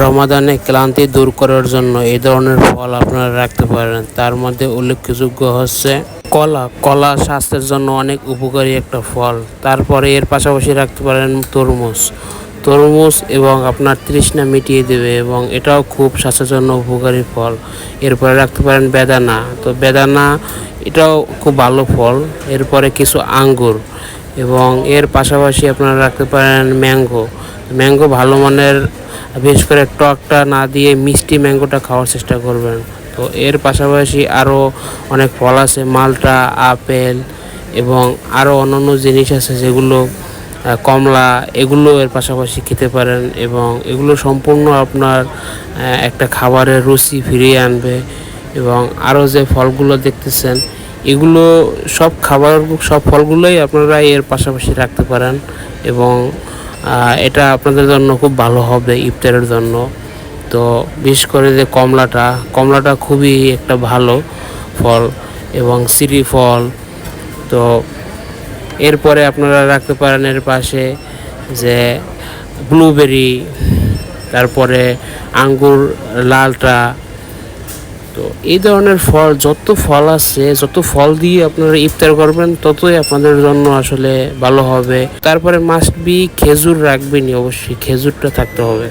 রমাদানে ক্লান্তি দূর করার জন্য এই ধরনের ফল আপনারা রাখতে পারেন। তার মধ্যে উল্লেখযোগ্য হচ্ছে কলা। কলা স্বাস্থ্যের জন্য অনেক উপকারী একটা ফল। তারপরে এর পাশাপাশি রাখতে পারেন তরমুজ। তরমুজ এবং আপনার তৃষ্ণা মিটিয়ে দেবে এবং এটাও খুব স্বাস্থ্যের জন্য উপকারী ফল। এরপরে রাখতে পারেন বেদানা। তো বেদানা এটাও খুব ভালো ফল। এরপরে কিছু আঙ্গুর এবং এর পাশাপাশি আপনারা রাখতে পারেন ম্যাঙ্গো। ম্যাঙ্গো ভালো মানের বিশেষ করে টকটা না দিয়ে মিষ্টি ম্যাঙ্গোটা খাওয়ার চেষ্টা করবেন। তো এর পাশাপাশি আরও অনেক ফল আছে, মালটা, আপেল এবং আরও অন্যান্য জিনিস আছে যেগুলো কমলা, এগুলো এর পাশাপাশি খেতে পারেন এবং এগুলো সম্পূর্ণ আপনার একটা খাবারের রুচি ফিরিয়ে আনবে এবং আরও যে ফলগুলো দেখতেছেন, এগুলো সব খাবার, সব ফলগুলোই আপনারা এর পাশাপাশি রাখতে পারেন এবং এটা আপনাদের জন্য খুব ভালো হবে ইফতারের জন্য। তো বিশেষ করে যে কমলাটা কমলাটা খুবই একটা ভালো ফল এবং সিরি ফল। তো এরপরে আপনারা রাখতে পারেন এর পাশে যে ব্লুবেরি, তারপরে আঙ্গুর, লালটা তো এই ধরনের ফল, যত ফল আছে, যত ফল দিয়ে আপনারা ইফতার করবেন, ততই আপনাদের জন্য আসলে ভালো হবে। তারপরে মাস্ট বি খেজুর রাখবেনই অবশ্যই, খেজুরটা থাকতে হবে।